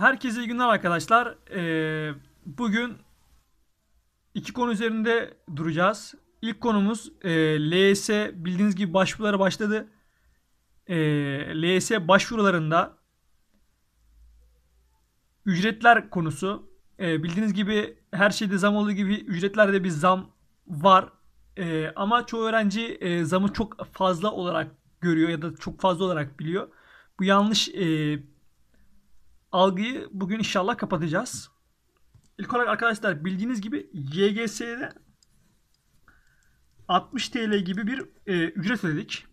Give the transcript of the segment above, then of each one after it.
Herkese iyi günler arkadaşlar. Ee, bugün iki konu üzerinde duracağız. İlk konumuz e, LYS bildiğiniz gibi başvuruları başladı. E, LYS başvurularında ücretler konusu. E, bildiğiniz gibi her şeyde zam olduğu gibi ücretlerde bir zam var. E, ama çoğu öğrenci e, zamı çok fazla olarak görüyor ya da çok fazla olarak biliyor. Bu yanlış e, algıyı bugün inşallah kapatacağız. İlk olarak arkadaşlar bildiğiniz gibi YGS'de 60 TL gibi bir e, ücret ödedik.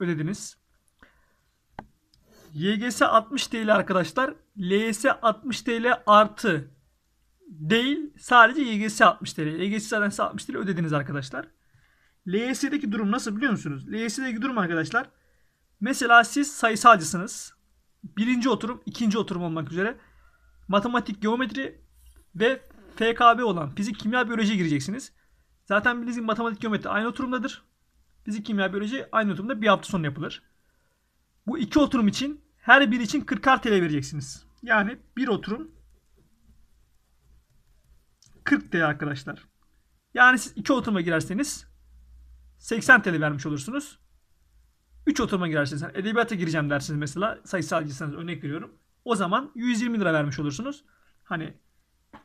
Ödediniz. YGS 60 TL arkadaşlar. LYS 60 TL artı değil. Sadece YGS 60 TL. YGS zaten 60 TL ödediniz arkadaşlar. LYS'deki durum nasıl biliyor musunuz? LYS'deki durum arkadaşlar. Mesela siz sayısalcısınız. Birinci oturum, ikinci oturum olmak üzere matematik, geometri ve FKB olan fizik, kimya, biyoloji gireceksiniz. Zaten bildiğiniz gibi matematik, geometri aynı oturumdadır. Fizik, kimya, biyoloji aynı oturumda bir hafta sonra yapılır. Bu iki oturum için her biri için 40 TL vereceksiniz. Yani bir oturum 40 TL arkadaşlar. Yani siz iki oturuma girerseniz 80 TL vermiş olursunuz. 3 oturuma girerseniz, yani edebiyata gireceğim dersiniz mesela, sayısalcıysanız örnek veriyorum. O zaman 120 lira vermiş olursunuz. Hani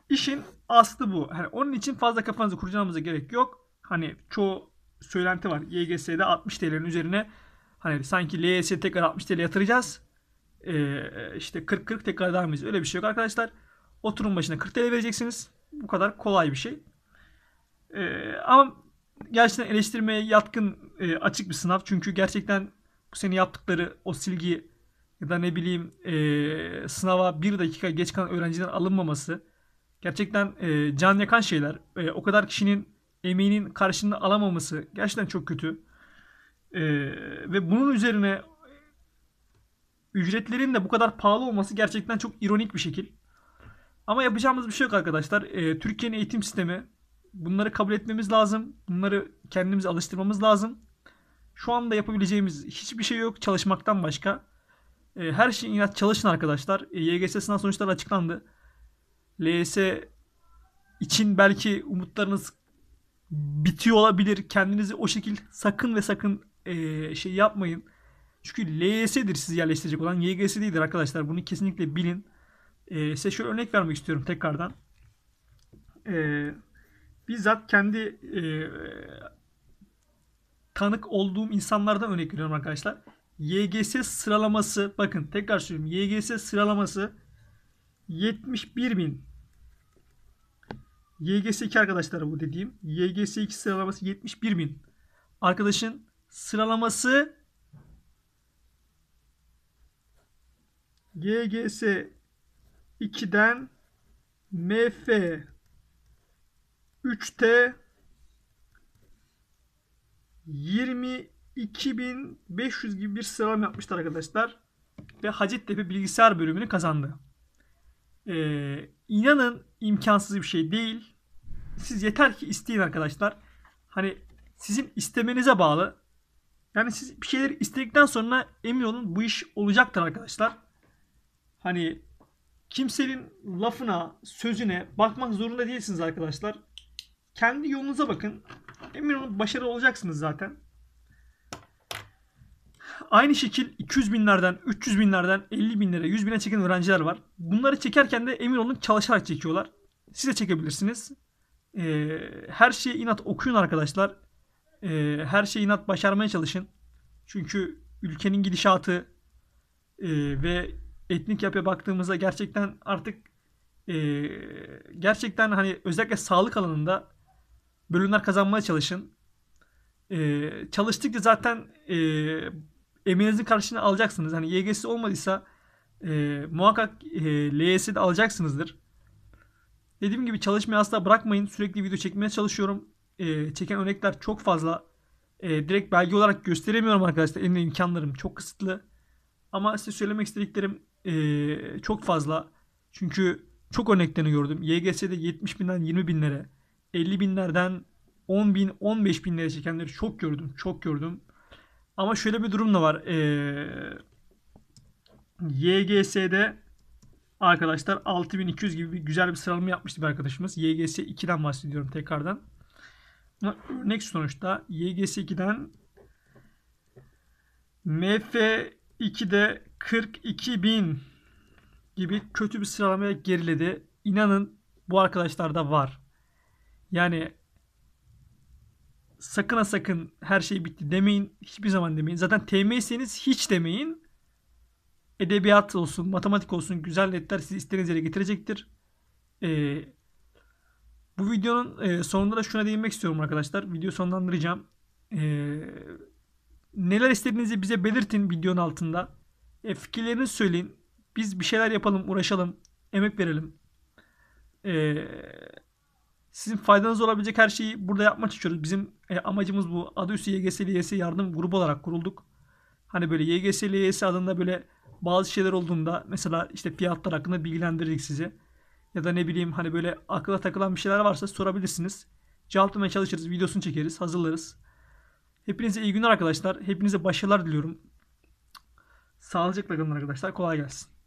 işin aslı bu. Hani onun için fazla kafanızı kurcalamanıza gerek yok. Hani çoğu söylenti var. YGS'de 60 TL'nin üzerine hani sanki LYS tekrar 60 TL yatıracağız. Ee, işte 40-40 tekrar devam edeceğiz. Öyle bir şey yok arkadaşlar. Oturum başına 40 TL vereceksiniz. Bu kadar kolay bir şey. Ee, ama gerçekten eleştirmeye yatkın e, açık bir sınav. Çünkü gerçekten bu sene yaptıkları o silgi ya da ne bileyim e, sınava bir dakika geç kalan öğrenciden alınmaması gerçekten e, can yakan şeyler. E, o kadar kişinin emeğinin karşılığını alamaması gerçekten çok kötü. E, ve bunun üzerine ücretlerin de bu kadar pahalı olması gerçekten çok ironik bir şekil. Ama yapacağımız bir şey yok arkadaşlar. E, Türkiye'nin eğitim sistemi bunları kabul etmemiz lazım. Bunları kendimize alıştırmamız lazım. Şu anda yapabileceğimiz hiçbir şey yok çalışmaktan başka. E, her şey inat çalışın arkadaşlar. E, YGS sınav sonuçları açıklandı. LYS için belki umutlarınız bitiyor olabilir. Kendinizi o şekil sakın ve sakın e, şey yapmayın. Çünkü LYS'dir sizi yerleştirecek olan. YGS değildir arkadaşlar. Bunu kesinlikle bilin. E, size şöyle örnek vermek istiyorum tekrardan. E, bizzat kendi e, tanık olduğum insanlardan örnek veriyorum arkadaşlar. YGS sıralaması bakın tekrar söylüyorum. YGS sıralaması 71 bin. YGS 2 arkadaşlar bu dediğim. YGS 2 sıralaması 71 bin. Arkadaşın sıralaması YGS 2'den MF 3T 22.500 gibi bir sıralama yapmışlar arkadaşlar. Ve Hacettepe bilgisayar bölümünü kazandı. Ee, inanın imkansız bir şey değil. Siz yeter ki isteyin arkadaşlar. Hani sizin istemenize bağlı. Yani siz bir şeyler istedikten sonra emin olun bu iş olacaktır arkadaşlar. Hani kimsenin lafına, sözüne bakmak zorunda değilsiniz arkadaşlar. Kendi yolunuza bakın. Emin olun başarılı olacaksınız zaten. Aynı şekil 200 binlerden, 300 binlerden 50 binlere, 100 bine çeken öğrenciler var. Bunları çekerken de emin olun çalışarak çekiyorlar. Siz de çekebilirsiniz. Ee, her şeye inat okuyun arkadaşlar. Ee, her şeye inat başarmaya çalışın. Çünkü ülkenin gidişatı e, ve etnik yapıya baktığımızda gerçekten artık e, gerçekten hani özellikle sağlık alanında bölümler kazanmaya çalışın. E, çalıştıkça zaten e, emeğinizin karşılığını alacaksınız. Hani YGS olmadıysa e, muhakkak e, LYS'de alacaksınızdır. Dediğim gibi çalışmayı asla bırakmayın. Sürekli video çekmeye çalışıyorum. E, çeken örnekler çok fazla. E, direkt belge olarak gösteremiyorum arkadaşlar. Elimde imkanlarım çok kısıtlı. Ama size söylemek istediklerim e, çok fazla. Çünkü çok örneklerini gördüm. YGS'de 70 binden 20 binlere, 50 binlerden 10 bin, 15 binlere çekenleri çok gördüm. Çok gördüm. Ama şöyle bir durum da var. Ee, YGS'de arkadaşlar 6200 gibi bir güzel bir sıralama yapmıştı bir arkadaşımız. YGS 2'den bahsediyorum tekrardan. Örnek sonuçta YGS 2'den MF2'de 42.000 gibi kötü bir sıralamaya geriledi. İnanın bu arkadaşlar da var. Yani sakın ha sakın her şey bitti demeyin. Hiçbir zaman demeyin. Zaten TM'yseniz hiç demeyin. Edebiyat olsun, matematik olsun güzel netler sizi istediğiniz yere getirecektir. Ee, bu videonun e, sonunda da şuna değinmek istiyorum arkadaşlar. Video sonlandıracağım. Ee, neler istediğinizi bize belirtin videonun altında. E, fikirlerinizi söyleyin. Biz bir şeyler yapalım, uğraşalım, emek verelim. Ee, sizin faydanız olabilecek her şeyi burada yapmak istiyoruz. Bizim e, amacımız bu. Adı üstü YGS LYS yardım grubu olarak kurulduk. Hani böyle YGS LYS adında böyle bazı şeyler olduğunda mesela işte fiyatlar hakkında bilgilendirdik sizi. Ya da ne bileyim hani böyle akıla takılan bir şeyler varsa sorabilirsiniz. Cevaplamaya çalışırız, videosunu çekeriz, hazırlarız. Hepinize iyi günler arkadaşlar. Hepinize başarılar diliyorum. Sağlıcakla kalın arkadaşlar. Kolay gelsin.